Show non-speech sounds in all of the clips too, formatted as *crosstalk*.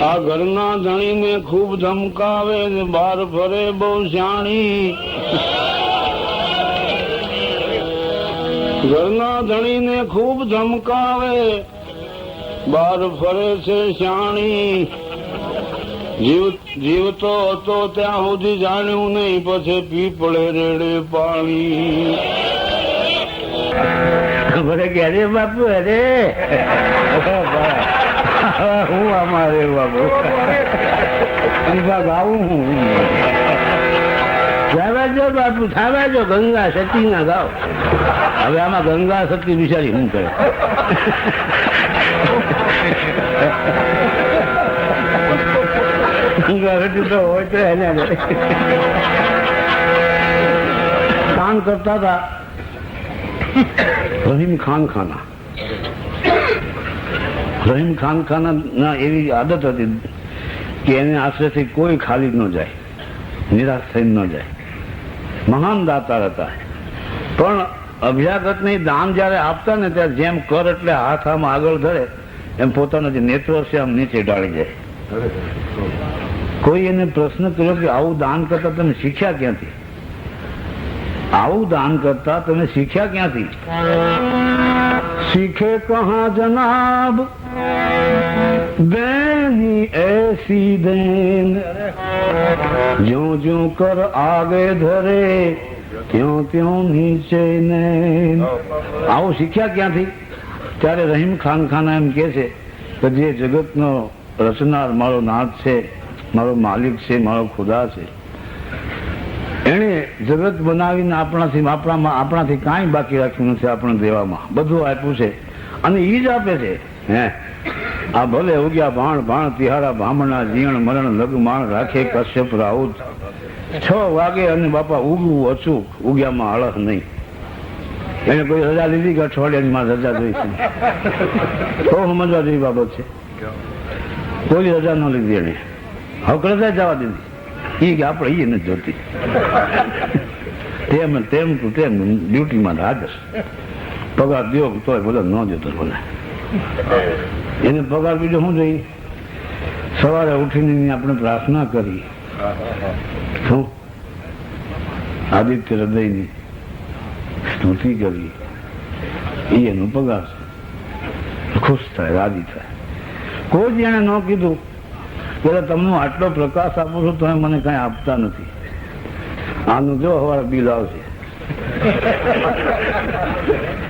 આ ઘરના ધણીને ખૂબ ધમકાવે બાર ફરે બહુ શાણી ઘરના ધણીને ખૂબ ધમકાવે, બાર ફરે છે શાણી જીવ, જીવતો હતો ત્યાં સુધી જાણ્યું નહીં, પછી પીપળે રેડે પાણી અરે બાપુ, અરે? ગંગા સતી ના ગાવ. હવે આમાં ગંગા સતી બિચારી હું કરે? ગંગા સતી તો હોય તો એને કામ કરતા હતા. રહીમ ખાન ખાના. રહીમ ખાન ખાના એવી આદત હતી કે એને આશ્રયથી કોઈ ખાલી ન જાય, નિરાશ થઈ ન જાય. મહાન દાતાર હતા. પણ અભ્યાગતની દાન જયારે આપતા ને ત્યારે જેમ કર એટલે હાથ આમ આગળ ધરે, એમ પોતાના જે નેત્રો છે આમ નીચે ડાળી જાય. કોઈ એને પ્રશ્ન કર્યો કે આવું દાન કરતા તમે શીખ્યા ક્યાંથી? આવું દાન કરતા તમે શીખ્યા ક્યાંથી? सीखे कहाँ जनाब देनी ऐसी देन जो जो कर आगे धरे ત્યો ત્યો નીચે નૈન આવું શીખ્યા ક્યાંથી ત્યારે રહીમ ખાન ખાના એમ કે છે કે જે જગતનો રચનાર મારો નાથ છે મારો માલિક છે મારો ખુદા છે એણે જગત બનાવીને આપણાથી આપણામાં આપણાથી કાંઈ બાકી રાખ્યું નથી આપણે દેવામાં. બધું આપ્યું છે અને એ જ આપે છે. હે? આ ભલે ઉગ્યા ભાણ ભાણ તિહારા ભામણા જીણ, મરણ લગમાણ રાખે કશ્યપ, રાઉત. છ વાગે અને બાપા ઉગવું અચૂક. ઉગ્યામાં અળખ નહીં. એને કોઈ રજા લીધી કે અઠવાડિયાની રજા જોઈ છે બહુ સમજવા જેવી બાબત છે. કોઈ રજા ન લીધી એને હકડતા જવા દીધી. એ કે આપણે એ જોતી તેમ તેમ તું તેમ ડ્યુટીમાં હાજર. પગાર દો તોય બધા ન જતો બોલે એને પગાર બીજો શું જોઈએ? સવારે ઉઠીને આપણે પ્રાર્થના કરી. શું? આદિત્ય હૃદયની સ્તુતિ કરી. એ એનો પગાર. ખુશ થાય, રાજી થાય. કોઈ જ એને ન કીધું પેલા તમને આટલો પ્રકાશ આપો છો તમે મને કઈ આપતા નથી. આનું જો હવારે બિલ આવશે.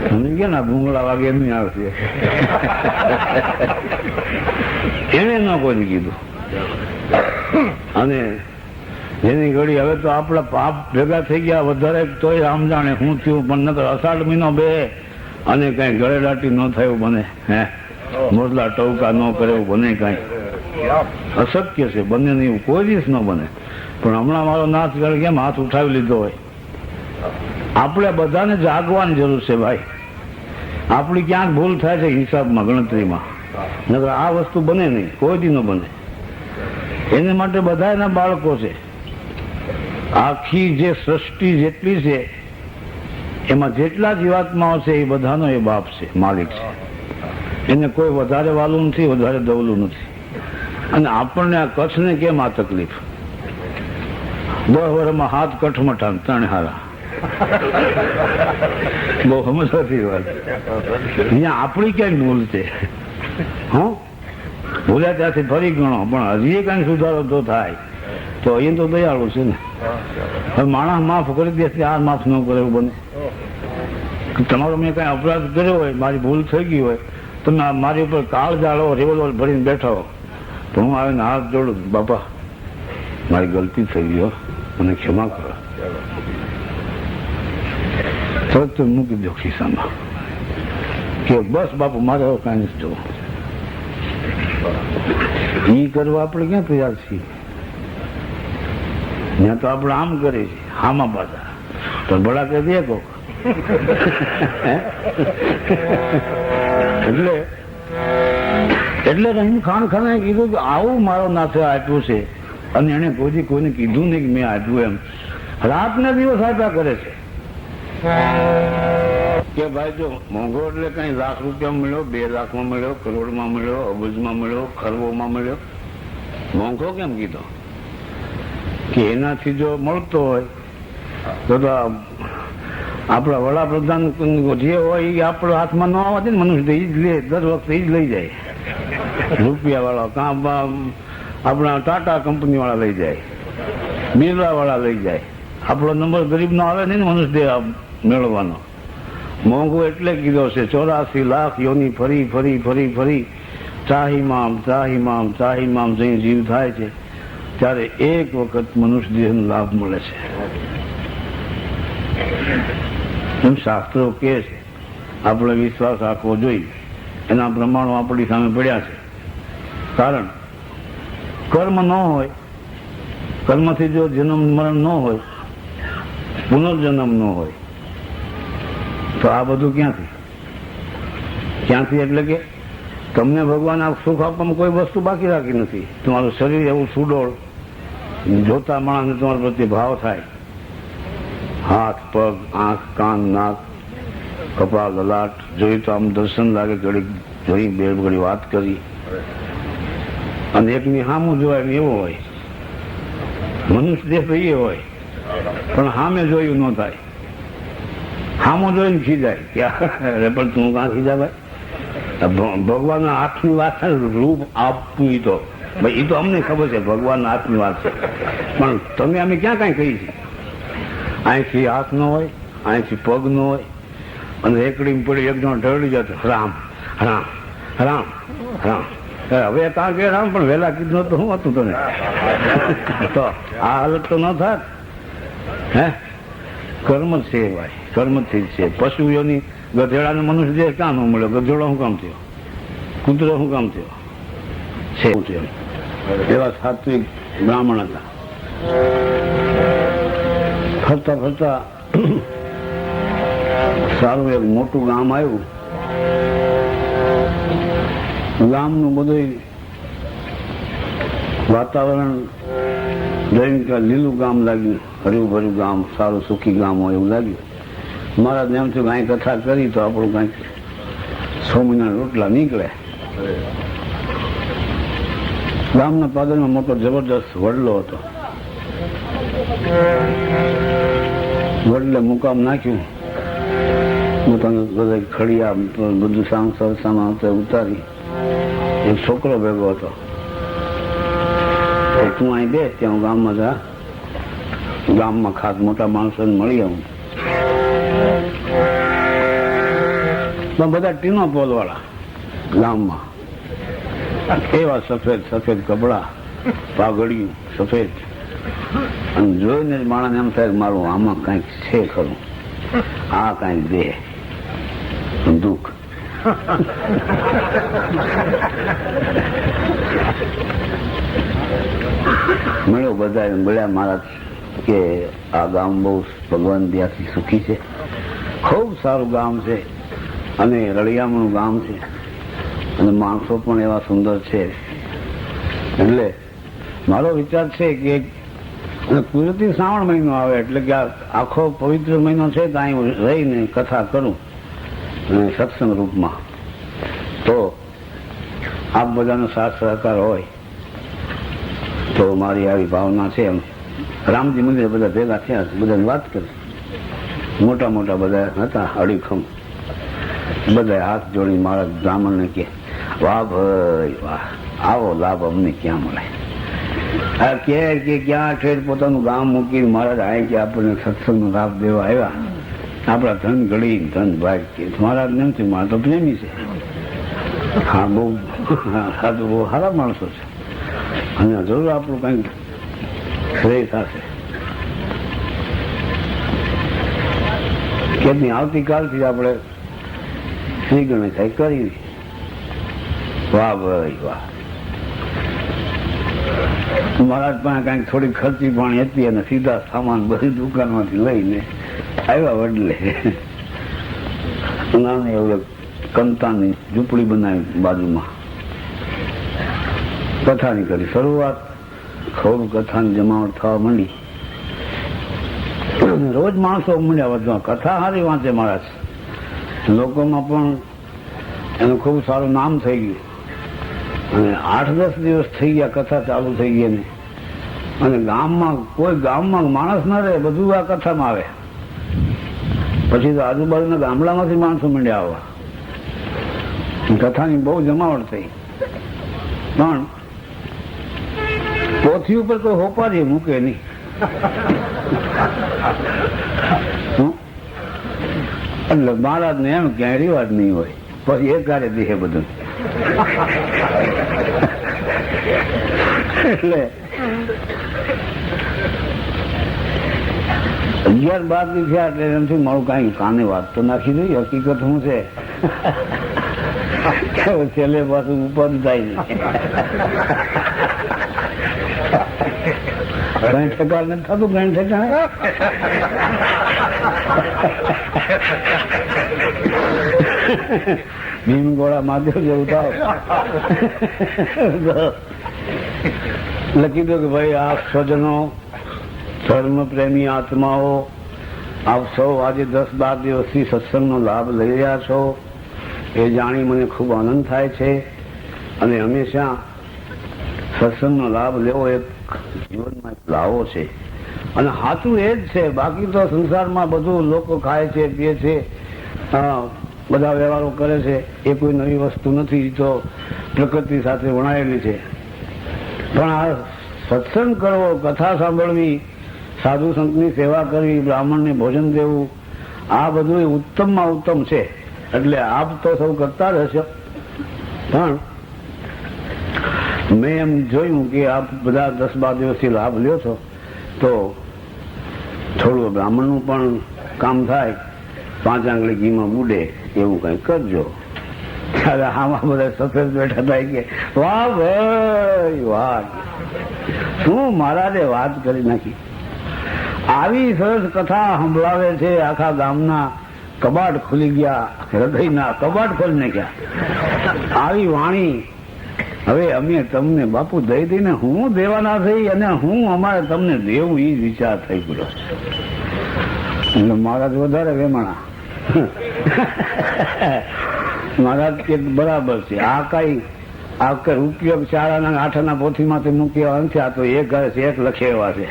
સમજી અને જેની ઘડી હવે તો આપણા પાપ ભેગા થઈ ગયા વધારે, તોય રામ જાણે શું થયું, પણ નકર અષાઢ મહિનો બે અને કઈ ગળે દાટી ન થયું બને, હે? મોરલા ટવકા ન કર્યો બને કઈ. અશક્ય છે, બંને નહીં કોઈ દિવસ ન બને. પણ હમણાં મારો નાથ ગળ કેમ હાથ ઉઠાવી લીધો હોય? આપણે બધાને જાગવાની જરૂર છે ભાઈ. આપણી ક્યાંક ભૂલ થાય છે હિસાબમાં, ગણતરીમાં. નકર આ વસ્તુ બને નહીં, કોઈ દી ન બને. એને માટે બધા એના બાળકો છે. આખી જે સૃષ્ટિ જેટલી છે, એમાં જેટલા જીવાત્માઓ છે, એ બધાનો એ બાપ છે, માલિક છે. એને કોઈ વધારે વાલું નથી, વધારે દવલું નથી. અને આપણને આ કચ્છને કેમ આ તકલીફ? દસ વર્ષમાં હાથ કઠમઠા ત્રણ હારા. બહુ સમજવાથી વાત. અહીંયા આપણી ક્યાંય ભૂલ છે? હા? ભૂલ્યા ત્યાંથી ફરી ગણો, પણ હજી કઈ સુધારો તો થાય. તો અહીંયા તો દયાળુ છે ને. હવે માણસ માફ કરી દે આ માફ ન કરે એવું બને. તમારો મેં કઈ અપરાધ કર્યો હોય, મારી ભૂલ થઈ ગઈ હોય તમે મારી ઉપર કાળ જાળો રેવોલ્વર ભરીને બેઠા હો. તો હું આવીને હાથ જોડું બાપા, મારી ગલતી થઈ ગયો મને ક્ષમા કરો. તરત મૂકી દો ખિસ્સામાં. કે બસ બાપુ, મારે હવે કાંઈ નથી ઈ કરવા આપણે ક્યાં તૈયાર છીએ? ત્યાં તો આપણે આમ કરીએ છીએ. હામાં પાછા. તો ભડા કહી દે કોક. એટલે એટલે રહીમ ખાન ખાને કીધું કે આવું મારો નાથે આપ્યું છે. અને એને કોઈ કોઈને કીધું નહીં કે મેં આપ્યું એમ. રાત ને દિવસ આપ્યા કરે છે. કે ભાઈ જો મોંઘો એટલે કઈ લાખ રૂપિયા મળ્યો, બે લાખમાં મળ્યો, કરોડમાં મળ્યો, અબજમાં મળ્યો, ખરબોમાં મળ્યો. મોંઘો કેમ કીધો? કે એનાથી જો મળતો હોય, તો આપણા વડાપ્રધાન જે હોય, એ આપણા હાથમાં ન આવવા દે ને, મનુષ્ય એ જ લે, દર વખતે એ જ લઈ જાય. રૂપિયા વાળા કાં આપણા ટાટા કંપની વાળા લઈ જાય. બિરલા વાળા લઈ જાય. આપણો નંબર ગરીબ નો આવે નહીં ને મનુષ્ય મેળવવાનો. મોંઘો એટલે કીધો છે, ચોરાસી લાખ યોની ફરી ફરી ફરી ફરી. ચાહીમામ ચાહીમામ ચાહીમામ જઈ જીવ થાય છે. ત્યારે એક વખત મનુષ્ય દેહનો લાભ મળે છે. એમ શાસ્ત્રો કે છે, આપણે વિશ્વાસ રાખવો જોઈએ. એના પ્રમાણો આપણી સામે પડ્યા છે. કારણ, કર્મ ન હોય, કર્મથી જો જન્મ મરણ ન હોય, પુનર્જન્મ ન હોય, તો આ બધું ક્યાંથી? ક્યાંથી એટલે કે તમને ભગવાન આ સુખ આપવામાં કોઈ વસ્તુ બાકી રાખી નથી. તમારું શરીર એવું સુડોળ, જોતા માણસને તમારા પ્રત્યે ભાવ થાય. હાથ, પગ, આંખ, કાન, નાક કપાળ લલાટ જોઈ તો આમ દર્શન લાગે ઘડી જોઈ બે ઘડી વાત કરી. અને એકની સામું જોવાય એવો હોય. મનુષ્ય દેહ એ હોય. પણ સામે જોયું ન થાય. સામું જોઈને ખીજાય. અરે, પણ તું કાં ખીજા ભાઈ? ભગવાનના હાથની વાત રૂપ આપવું તો. ભાઈ એ તો અમને ખબર છે, ભગવાનના હાથની વાત છે. પણ તમે અમે ક્યાં કાંઈ કહી છે? અહીંથી હાથ ન હોય અહીંથી પગ ન હોય. અને એકડી પડી, એક જણ ઢળી જતો, રામ રામ રામ રામ. હવે ત્યાં કે રામ પણ વહેલા કીધું તો હું હતું તને? તો આ હાલત તો ન થાત. હે? કર્મ છે, ભાઈ, કર્મથી જ છે. પશુઓની ગધેડાને મનુષ્ય દેહ ક્યાં ન મળ્યો? ગધેડો શું કામ થયો? કૂતરો શું કામ થયો? છે. એવા સાત્વિક બ્રાહ્મણ હતા. ફરતા ફરતા સારું એક મોટું ગામ આવ્યું. ગામનું બધું વાતાવરણ જોઈને લીલું ગામ લાગ્યું. હર્યું ભર્યું ગામ, સારું સુખી ગામ હોય એવું લાગ્યું. મારા એમ થયું કાંઈ કથા કરી તો આપણું કાંઈક મહિના રોટલા નીકળે. ગામના પાદરમાં મોટો જબરદસ્ત વડલો હતો. વડલે મુકામ નાખ્યું. પોતાનું બધા ખડિયા, બધું સામ સરસામાં ઉતારી. એક છોકરો ભેગો હતો. તો અહીં બે, ત્યાં ગામમાં જા. ગામમાં ખાસ મોટા માણસોને મળી આવું. પણ બધા ટીનો પોલ વાળા ગામમાં. એવા સફેદ સફેદ કપડા પાઘડિયું સફેદ. અને જોઈને જ માણસ એમ થાય મારું આમાં કાંઈક છે ખરું. આ કાંઈક દે દુઃખ. મળ્યો બધા મળ્યા મારા કે આ ગામ બહુ ભગવાન ત્યાંથી સુખી છે. ખૂબ સારું ગામ છે અને રળિયામણું ગામ છે. અને માણસો પણ એવા સુંદર છે. એટલે મારો વિચાર છે કે કુદરતી શ્રાવણ મહિનો આવે એટલે કે આખો પવિત્ર મહિનો છે ત્યાં રહીને કથા કરું. અને સત્સંગ રૂપમાં. તો આપ બધાનો સાથ સહકાર હોય, તો મારી આવી ભાવના છે એમ. રામજી મંદિર બધા ભેગા થયા, બધાને વાત કરી. મોટા મોટા બધા હતા અડીખમ બધા હાથ જોડી મારા બ્રાહ્મણને કે વાહ ભાઈ વાહ, આવો લાભ અમને ક્યાં મળે? આ કે ક્યાં ઠેર પોતાનું ગામ મૂકી મહારાજ આય કે આપણને સત્સંગનો લાભ દેવા આવ્યા. આપણા ધન ગળી ધન કે મહારાજ નથી મારા તો પ્રેમી છે. હા, બહુ સાધુ બહુ સારા માણસો છે. અને જરૂર આપણું કંઈક શ્રેય થશે. કેની આવતીકાલથી આપણે શ્રી ગણેશાઈ કરી વાહ, ભાઈ, વાહ. મહારાજ પાસે કાંઈક થોડી ખર્ચી પાણી હતી અને સીધા સામાન બધી દુકાનમાંથી લઈને આવ્યા વડલે. નાની કંતાની ઝૂંપડી બનાવી બાજુમાં. કથાની કરી. શરૂઆત ખૂબ કથાની જમાવટ થવા માંડી. રોજ માણસો મળ્યા વધવા. કથા સારી વાંચે મારા લોકોમાં પણ એનું ખૂબ સારું નામ થઈ ગયું. અને આઠ દસ દિવસ થઈ ગયા કથા ચાલુ થઈ ગઈ અને ગામમાં કોઈ ગામમાં માણસ ના રહે, બધું આ કથામાં આવે. પછી તો આજુબાજુના ગામડામાંથી માણસો મંડ્યા આવવા કથાની બહુ જમાવટ થઈ. પણ પોથી ઉપર કોઈ હોપારી મૂકે નહીં? એટલે મહારાજ ને એમ ક્યાંય રિવાજ નહીં હોય. પછી એક કાર્ય દેહે બધું. એટલે અગિયાર બાર દી એટલે એમથી મારું કાંઈ કાને વાત તો નાખી દઈ, હકીકત શું છે? છેલ્લે પાછું ઉપર થાય નહીં ભીમ ગોળા થાવ લખી દો કે ભાઈ, આ સ્વજનો ધર્મ પ્રેમી આત્માઓ, આપ સૌ આજે દસ બાર દિવસથી સત્સંગનો લાભ લઈ રહ્યા છો. એ જાણી મને ખૂબ આનંદ થાય છે અને હંમેશા સત્સંગનો લાભ લેવો એ જીવનમાં લાવો છે. અને સાચું એ જ છે, બાકી તો સંસારમાં બધું લોકો ખાય છે, પીએ છે બધા વ્યવહારો કરે છે. એ કોઈ નવી વસ્તુ નથી તો પ્રકૃતિ સાથે વણાયેલી છે. પણ આ સત્સંગ કરવો, કથા સાંભળવી સાધુ સંતની સેવા કરવી બ્રાહ્મણને ભોજન દેવું, આ બધું એ ઉત્તમમાં ઉત્તમ છે. એટલે આપ તો સૌ કરતા જ પણ મેં એમ જોયું કે આપ બધા દસ બાર દિવસથી લાભ લ્યો છો, તો થોડું બ્રાહ્મણનું પણ કામ થાય, પાંચ આંગળી ઘીમાં બુડે એવું કંઈ કરજો. ત્યારે આમાં બધા સફેદ બેઠા થાય કે, વાહ ભાઈ, વાહ. શું મહારાજે વાત કરી નાખી? આવી સરસ કથા સંભળાવે છે. આખા ગામના કબાટ ખુલી ગયા. હૃદયના કબાટ ખોલી નાખ્યા. આવી વાણી. હવે અમે તમને બાપુ દઈ દઈને હું દેવાના થઈ અને હું અમારે તમને દેવું એ વિચાર થઈ ગયો. એટલે મહારાજ વધારે વેમાણા. *laughs* મહારાજ કે બરાબર છે. આ કઈ આ ઉપયોગ ચારાના આઠાના પોથીમાંથી મૂક્યા નથી આ તો એક ઘરે એક લખે એવા છે.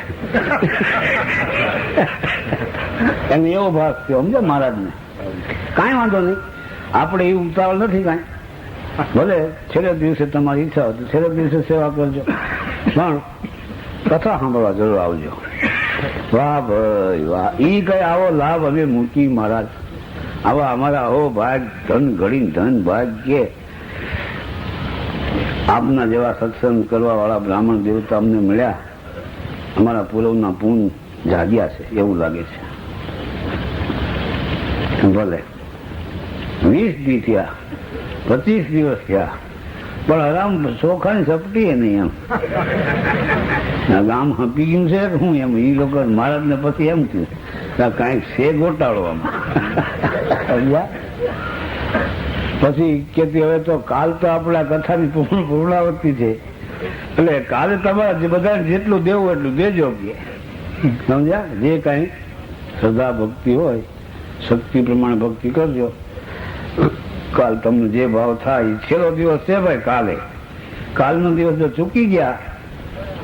એમ એવો ભાગ થયો સમજો મહારાજને? કાંઈ વાંધો નહીં. આપણે એ ઉતાવળ નથી કાંઈ. ભલે છેલ્લે દિવસે તમારી ઈચ્છા હોય તો છેલ્લે દિવસે સેવા કરજો. પણ કથા સાંભળવા જરૂર આવજો. વાહ ભાઈ વાહ. ઈ કઈ આવો લાભ અમે મૂકી મહારાજ. આવા અમારા હો ભાગ, ધન ઘડી ધન ભાગ કે આપના જેવા સત્સંગ કરવા વાળા બ્રાહ્મણ દેવતા અમને મળ્યા. અમારા પૂર્વના પૂન જાગ્યા છે, એવું લાગે છે. ભલે. વીસ દી થયા, પચીસ દિવસ થયા, પણ આરામ ચોખાની સપટી નહીં એમ. ગામ હપી ગયું છે હું એમ? એ લોકો મહારાજ ને પછી એમ થયું. કાંઈક છે ગોટાળો આમાં સમજ્યા? પછી કેતી, હવે તો કાલ તો આપણા કથાની પૂર્ણ, પૂર્ણાવૃત્તિ છે. એટલે કાલે તમારે જે બધાને જેટલું દેવું એટલું દેજો કે. સમજ્યા? જે કાંઈ શ્રદ્ધા, ભક્તિ હોય, શક્તિ પ્રમાણે ભક્તિ કરજો. કાલ તમને જે ભાવ થાય છેલ્લો દિવસ છે ભાઈ કાલે. કાલનો દિવસ જો ચૂકી ગયા,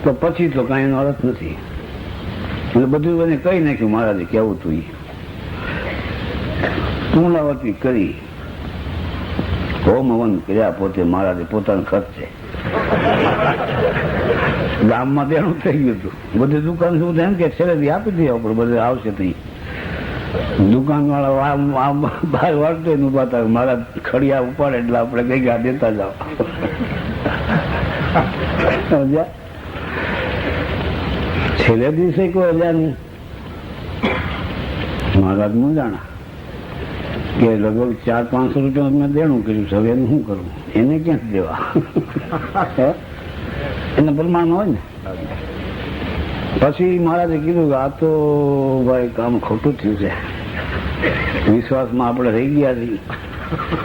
તો પછી તો કાંઈ એનો અર્થ નથી. એટલે બધું એને કહી નાખ્યું મહારાજે કેવું તું પૂર્ણાવતી કરી. હોમ હવન કર્યા પોતે મહારાજે ખર્ચ છે. ગામમાં તેનું થઈ ગયું હતું. બધી દુકાન શું એમ કે છેલ્લેથી આપી દે આપણે બધે આવશે તઈ દુકાન વાળા બહાર વાળતો ઊભા ઊભા મારા ખડિયા ઉપાડે એટલે આપણે કઈ ગયા દેતા જાઓ. છેલ્લે દિવસે કોઈ હજાર નહીં મહારાજ મૂંઝાણા. કે લગભગ ચાર પાંચસો રૂપિયા મેં દેણું કર્યું છે. હવે એનું શું કરવું એને ક્યાંથી દેવા? *laughs* એને પ્રમાણ હોય ને? પછી મહારાજે કીધું કે આ તો ભાઈ કામ ખોટું થયું છે. વિશ્વાસમાં આપણે રહી ગયા છીએ.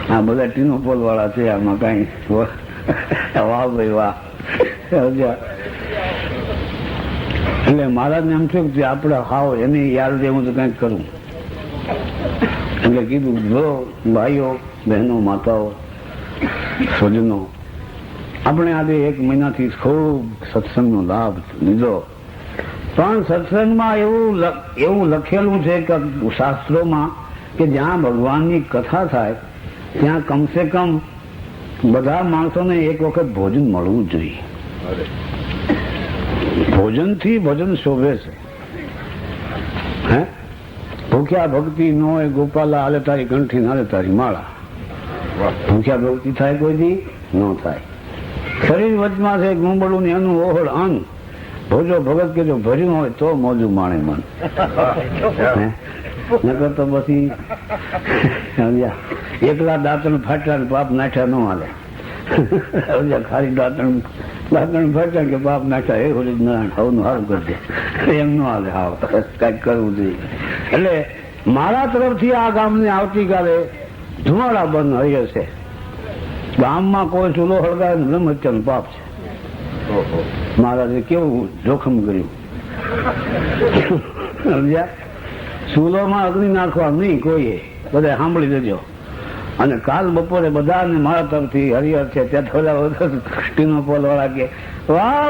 આ બધા ટીનો પોલ વાળા છે આમાં કઈ વાહ ભાઈ વાહ એટલે મહારાજને એમ થયું કે આપણે હાવ એની યાદ હું તો કંઈક કરું. એટલે કીધું, જો ભાઈઓ, બહેનો, માતાઓ, સ્વજનો, આપણે આજે એક મહિનાથી ખૂબ સત્સંગનો લાભ લીધો. પણ સત્સંગમાં એવું એવું લખેલું છે કે શાસ્ત્રોમાં કે જ્યાં ભગવાનની કથા થાય, ત્યાં કમસે કમ બધા માણસોને એક વખત ભોજન મળવું જોઈએ. ભોજનથી ભજન શોભે છે. હે? ભૂખ્યા ભક્તિ ન હોય, ગોપાલા હાલે તારી કંઠી હાલે તારી માળા. ભૂખ્યા ભક્તિ થાય કોઈ દી? ન થાય. શરીર વચમાં છે, ગુંબળું ને એનું ઓહળ અંગ ભોજો ભગત કે જો ભર્યું હોય તો મોજું માણે મન. નકર તો પછી એકલા દાંતણ ફાટ્યા ને પાપ નાખ્યા ન હાલે. સમજ્યા? ખાલી દાંતણ દાંતણ ફાટ્યા કે પાપ નાખ્યા, એ હોલી નારાયણ હવનું હારું કરજે. એમ ન હાલે, હાવ. કંઈક કરવું જોઈએ. એટલે મારા તરફથી આ ગામને આવતીકાલે ધુમાડા બંધ હૈયે છે ગામમાં કોઈ ચૂલો હળગાવે ને બ્રહ્મત્યાનું પાપ છે. મહારાજે કેવું જોખમ કર્યું. સમજ્યા? ચૂલોમાં અગ્નિ નાખવા નહીં કોઈએ બધા સાંભળી લેજો. અને કાલ બપોરે બધાને મારા તરફથી હરિહર છે ત્યાં થોડા વખત સ્ટીનો પોલ વાળા કે વાહ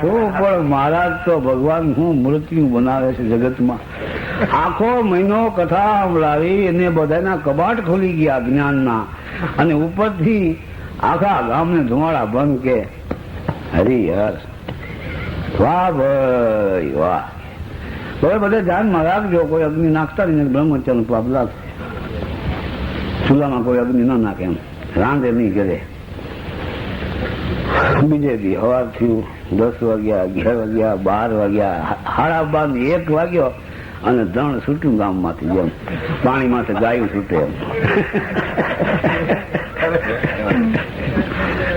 શું? પણ મહારાજ તો ભગવાન શું મૃત્યુ બનાવે છે જગતમાં. આખો મહિનો કથા સંભળાવી અને બધાના કબાટ ખોલી ગયા જ્ઞાનના. અને ઉપરથી આખા ગામને ધુમાડા બંધ કે હરિહર વાહ ભાઈ, વાહ. હવે બધે ધ્યાનમાં રાખજો કોઈ અગ્નિ નાખતા નહીં બ્રહ્મચર્ય પાપ લાગશે. ચૂલામાં કોઈ અગ્નિ ના નાખે એમ. રાંધે નહીં કરે બીજે દી, હવાર થયું, દસ વાગ્યા, અગિયાર વાગ્યા, બાર વાગ્યા હાડા બાર એક વાગ્યો અને દણ છૂટ્યું ગામમાંથી જેમ. પાણીમાંથી ગાયું છૂટે એમ.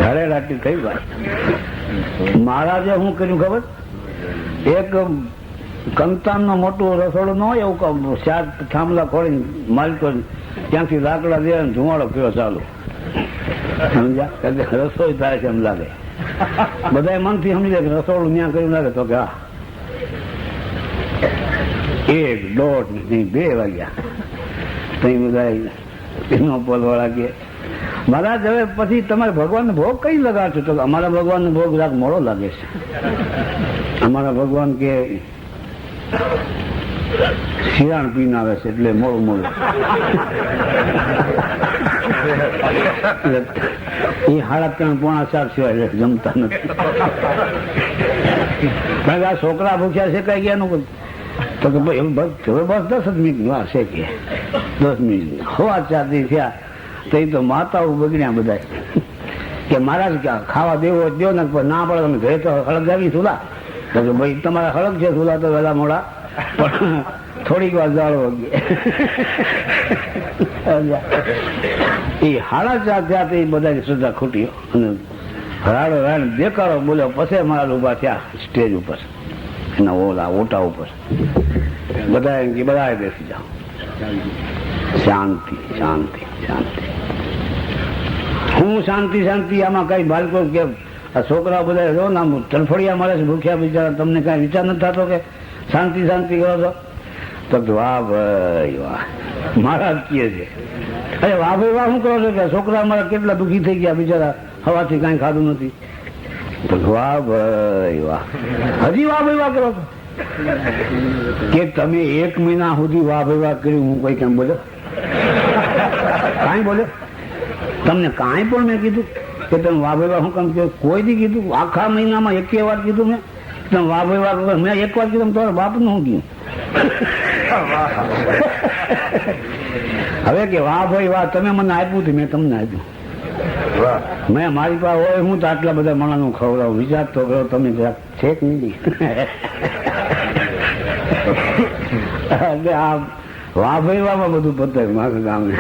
હરે રાટી થઈ ભાઈ મહારાજે શું કર્યું ખબર? એક કંતાન નો મોટું રસોડું ન હોય એવું ચાર થાંભલા ખોડીને માલિકો ત્યાંથી લાકડા દે ધુમાડો પીવો ચાલુ. સમજ્યા? રસોઈ થાય છે એમ લાગે. બધા મનથી સમજી લે કે રસોડું ત્યાં કર્યું લાગે તો કે એક દોઢ નહીં બે વાગ્યા. તઈ બધા એનો પોલ વાળા કે, મહારાજ, હવે પછી તમારે ભગવાન ભોગ કઈ લગાડશો? તો અમારા ભગવાન ભોગ રાગ મોડો લાગે છે. અમારા ભગવાન કે, શિયાળ પીને આવે છે એટલે મોડું મોડું. એ સાડા ત્રણ પોણા ચાર સિવાય જમતા નથી. કારણ કે આ છોકરા ભૂખ્યા છે, કઈ ગયા નું તો કે ભાઈ બસ બસ દસ જ મિનિટ વાર છે કે. દસ મિનિટ. હોવા ચાર દી થયા. તો એ તો માતાઓ બગડ્યા બધા કે મહારાજ ખાવા દેવો તો ને ના પડે તમે ઘરે તો હળગ આવી સુલા તો કે ભાઈ, તમારા હળગ છે સુલા તો વહેલા મોડા. પણ થોડીક વાર જાળવો એ હાડા ચાર થયા તો એ બધાની શ્રદ્ધા ખૂટી અને હરાડો રાડ દેખાડો બોલ્યો, પછી મારા ઊભા થયા, સ્ટેજ ઉપર. એના ઓલા ઓટા ઉપર. બધા એમ કે બધા બેસી જાઓ. શાંતિ શાંતિ શાંતિ. હું શાંતિ શાંતિ, આમાં કઈ બાળકો કે આ છોકરા બધા જો ને આમ તરફડિયા મારે છે ભૂખ્યા બિચારા, તમને કઈ વિચાર નથી થતો કે શાંતિ શાંતિ કરો છો? તો વાહ ભાઈ વાહ મહારાજ કહે છે. અરે વાહ ભાઈ શું કરો છો કે? છોકરા મારા કેટલા દુઃખી થઈ ગયા બિચારા, હવાથી કાંઈ ખાધું નથી. હજી વાહ ભાઈ કરો છો? કે તમે એક મહિના સુધી વાહ ભાઈ કર્યું, હું કઈ કેમ બોલ્યો? કાંઈ બોલ્યો? તમને કાંઈ પણ મેં કીધું કે તમે વાહ ભાઈ, વાહ હું કામ કોઈ દી કીધું? આખા મહિનામાં એકે વાર કીધું મેં. તમે વાહ ભાઈ મેં એક વાર કીધું તમારા બાપનું શું કીધું? હવે કે વાહ ભાઈ વાહ તમે મને આપ્યું હતું મેં તમને આપ્યું. મેં મારી પાસે હોય હું તો આટલા બધા માણસનું ખવડાવું. વિચાર તો કરો તમે છે કે નહીં એટલે આ વાહ ભાઈ વાહમાં બધું પતાવ્યું મારા ગામે.